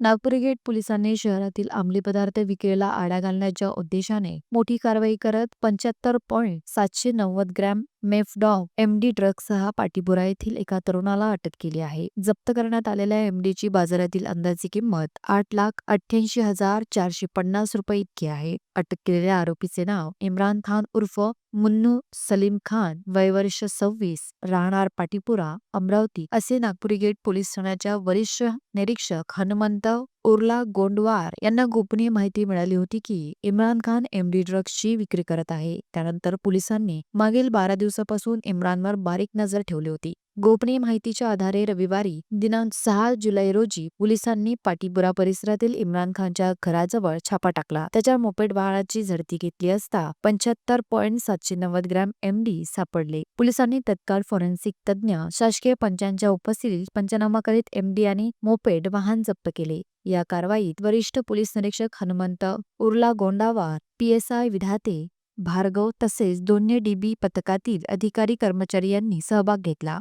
Nagpur gate पोलिसांनी शहरातील अंमली पदार्थ विक्रीला आळा घालण्याच्या उद्देशाने मोठी कारवाई करत पंच्याहत्तर पॉईंट सातशे नव्वद ग्रॅम मेफडॉग एमडी ड्रग्जसह पाटीपुरा येथील एका तरुणाला अटक केली आहे. जप्त करण्यात आलेल्या एमडीची बाजारातील अंदाजी किंमत आठ लाख अठ्ठ्याऐंशी हजार चारशे पन्नास रुपये इतकी आहे. अटक केलेल्या आरोपीचे नाव इम्रान खान उर्फ मुन्नू सलीम खान वयवर्ष सव्वीस राहणार पाटीपुरा अमरावती असे नागपुरी गेट पोलीस ठाण्याच्या वरिष्ठ निरीक्षक हनुमंत उर्ला गोंडवार यांना गोपनीय माहिती मिळाली होती की इम्रान खान एमडी ड्रग्सची विक्री करत आहे. त्यानंतर पोलिसांनी मागील बारा दिवसापासून इम्रानवर बारीक नजर ठेवली होती. गोपनीय माहितीच्या आधारे रविवारी दिनांक सहा जुलै रोजी पोलिसांनी पाटीपुरा परिसरातील इम्रान खानच्या घराजवळ छापा टाकला. त्याच्या मोपेड वाहनाची झडती घेतली असता पंच्याहत्तर पॉईंट सातशे नव्वद ग्रॅम एमडी सापडले. पोलिसांनी तत्काळ फॉरेन्सिक तज्ज्ञ शासकीय पंचांच्या उपस्थितीत पंचनामा करीत एमडी आणि मोपेड वाहन जप्त केले. या कारवाईत वरिष्ठ पोलीस निरीक्षक हनुमंत उर्ला गोंडावार पीएसआय विधाते भार्गव तसेच दोन्ही डीबी पथकातील अधिकारी कर्मचारी यांनी सहभाग घेतला.